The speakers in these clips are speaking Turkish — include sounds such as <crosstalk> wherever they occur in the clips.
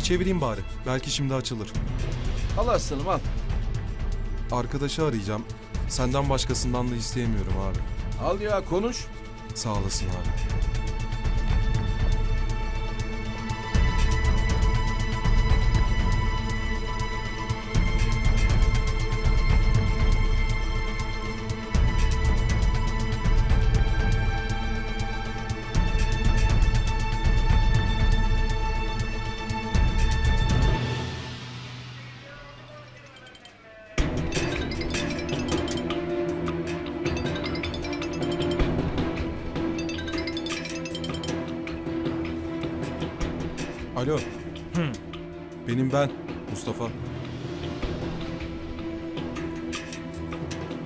Bir çevireyim bari. Belki şimdi açılır. Al aslanım al. Arkadaşı arayacağım. Senden başkasından da isteyemiyorum abi. Al ya konuş. Sağ olasın abi. Benim ben. Mustafa.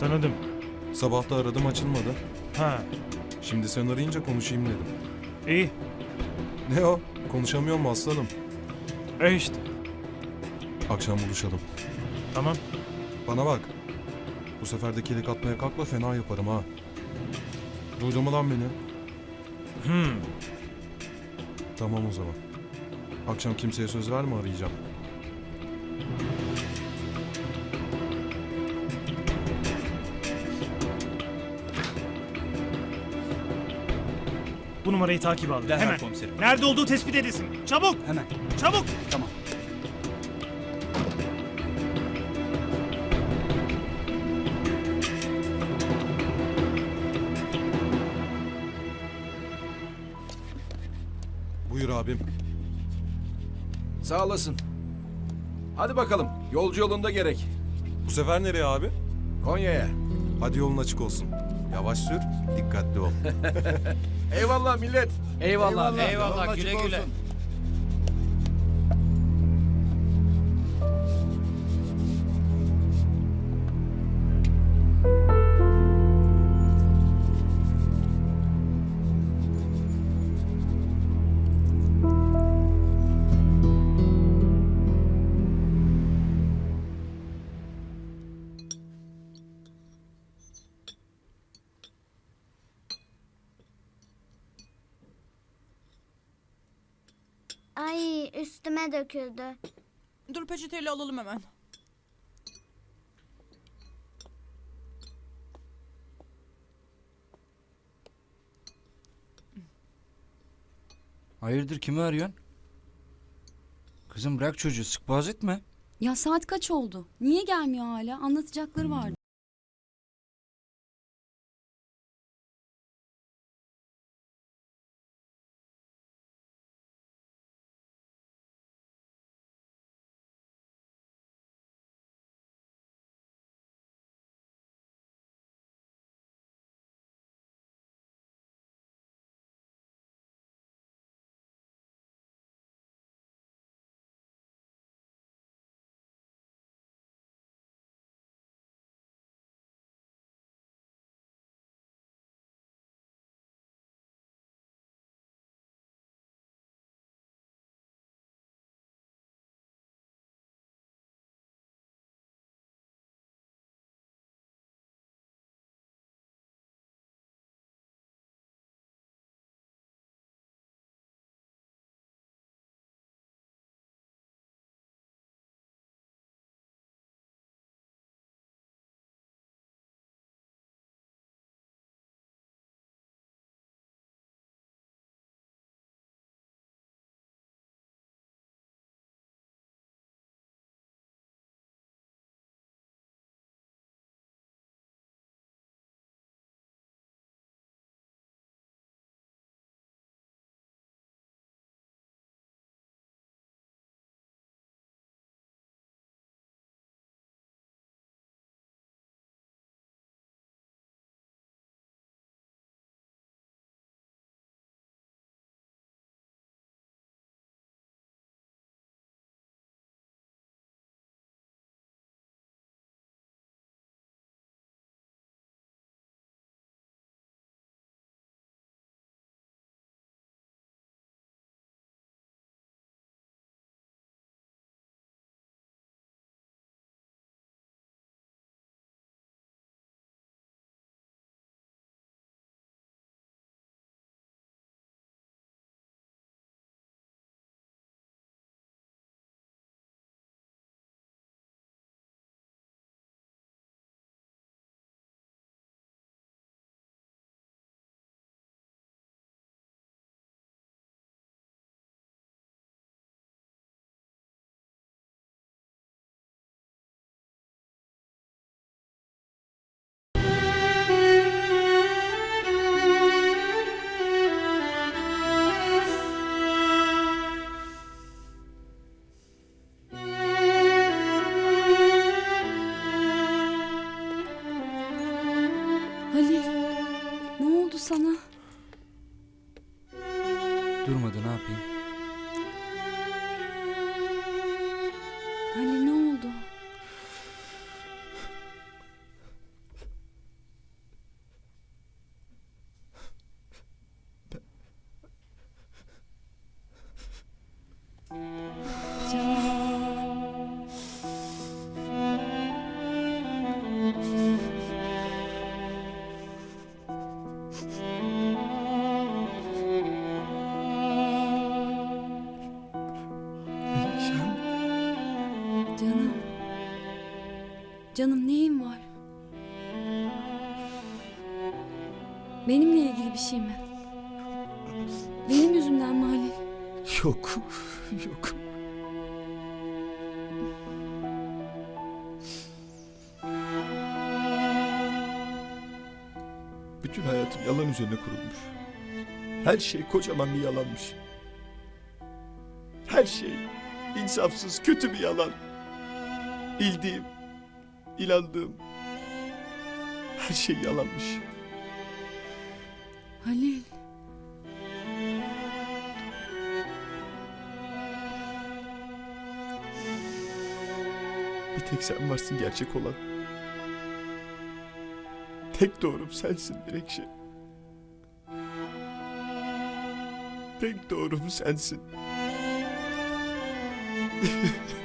Tanıdım. Sabah da aradım açılmadı. Ha, Şimdi sen arayınca konuşayım dedim. iyi. Ne o? Konuşamıyor mu aslanım? E işte. Akşam buluşalım. Tamam. Bana bak. Bu sefer de kelik atmaya kalkma fena yaparım ha. Duydun mu lan beni? Hmm. Tamam o zaman. Akşam kimseye söz verme arayacağım. Bu numarayı takip al. Derhal Hemen. komiserim. Nerede olduğu tespit edilsin. Çabuk. Hemen. Çabuk. Tamam. Sağ olasın. Hadi bakalım. Yolcu yolunda gerek. Bu sefer nereye abi? Konya'ya. Hadi yolun açık olsun. Yavaş sür, dikkatli ol. <laughs> Eyvallah millet. Eyvallah. Eyvallah. Eyvallah. Güle güle. Ay üstüme döküldü. Dur peçeteyle alalım hemen. Hayırdır kimi arıyorsun? Kızım bırak çocuğu sık boğaz etme. Ya saat kaç oldu? Niye gelmiyor hala? Anlatacakları vardı. Olmadı ne yapayım? Canım neyin var? Benimle ilgili bir şey mi? Benim yüzümden mi Halil? Yok. Yok. Bütün hayatım yalan üzerine kurulmuş. Her şey kocaman bir yalanmış. Her şey insafsız, kötü bir yalan. Bildiğim, inandığım her şey yalanmış. Halil. Bir tek sen varsın gerçek olan. Tek doğrum sensin Menekşe. Tek doğrum sensin. <laughs>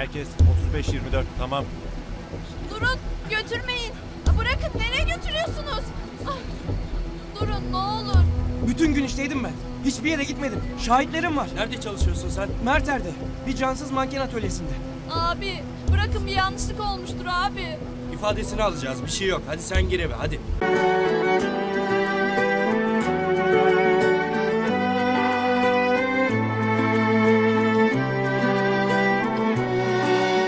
Merkez 35-24 tamam. Durun götürmeyin. Bırakın nereye götürüyorsunuz? Ah, Durun ne olur. Bütün gün işteydim ben. Hiçbir yere gitmedim. Şahitlerim var. Nerede çalışıyorsun sen? Merter'de. Bir cansız manken atölyesinde. Abi bırakın bir yanlışlık olmuştur abi. İfadesini alacağız. Bir şey yok. Hadi sen gir eve hadi.